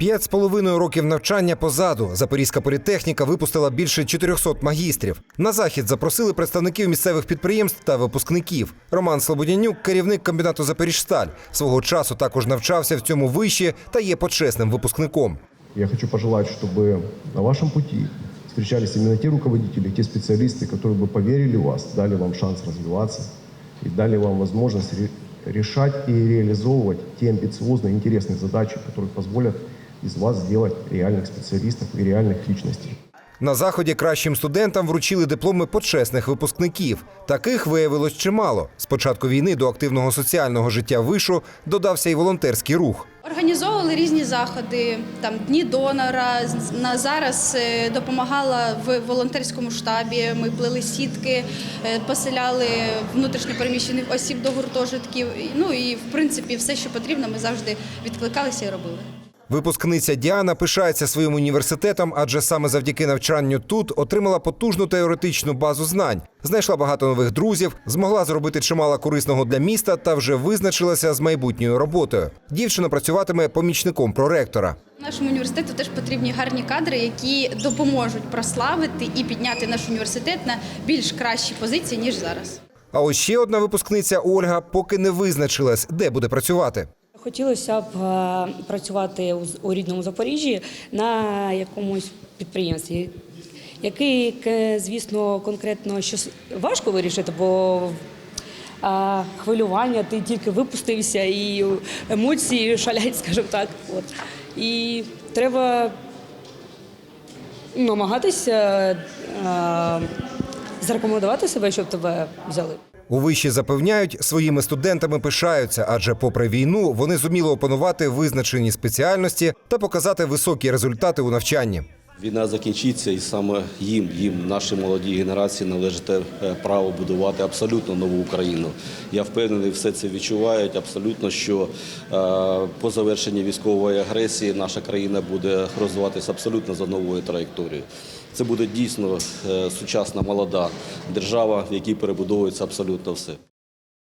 П'ять з половиною років навчання позаду. Запорізька політехніка випустила більше 400 магістрів. На захід запросили представників місцевих підприємств та випускників. Роман Слободянюк, керівник комбінату Запоріжсталь, свого часу також навчався в цьому виші та є почесним випускником. Я хочу пожелать, чтобы на вашем пути встречались именно те руководители, те специалисты, которые бы поверили в вас, дали вам шанс развиваться и дали вам возможность ре- решать и реализовывать те амбициозные, интересные задачи, которые позволят из вас сделать реальных специалистов и реальных личностей. На заході кращим студентам вручили дипломи почесних випускників. Таких виявилось чимало. З початку війни до активного соціального життя вишу додався і волонтерський рух. Організовували різні заходи, там дні донора. На зараз е, допомагала в волонтерському штабі. Ми плели сітки, е, поселяли внутрішньопереміщених осіб до гуртожитків. Ну і в принципі все, що потрібно, ми завжди відкликалися і робили. Випускниця Діана пишається своїм університетом, адже саме завдяки навчанню тут отримала потужну теоретичну базу знань, знайшла багато нових друзів, змогла зробити чимало корисного для міста та вже визначилася з майбутньою роботою. Дівчина працюватиме помічником проректора. Нашому університету теж потрібні гарні кадри, які допоможуть прославити і підняти наш університет на більш кращі позиції ніж зараз. А ось ще одна випускниця Ольга поки не визначилась, де буде працювати. Хотілося б е, працювати у, рідному Запоріжжі на якомусь підприємстві, який, звісно, конкретно щось важко вирішити, бо хвилювання, ти тільки випустився і емоції шалять, скажімо так. От. І треба намагатися е, зарекомендувати себе, щоб тебе взяли. У виші запевняють, своїми студентами пишаються, адже, попри війну, вони зуміли опанувати визначені спеціальності та показати високі результати у навчанні. Війна закінчиться, і саме їм, їм, нашій молодій генерації, належить е, право будувати абсолютно нову Україну. Я впевнений, все це відчувають абсолютно, що е, по завершенні військової агресії наша країна буде розвиватися абсолютно за новою траєкторією. Це буде дійсно е, сучасна молода держава, в якій перебудовується абсолютно все.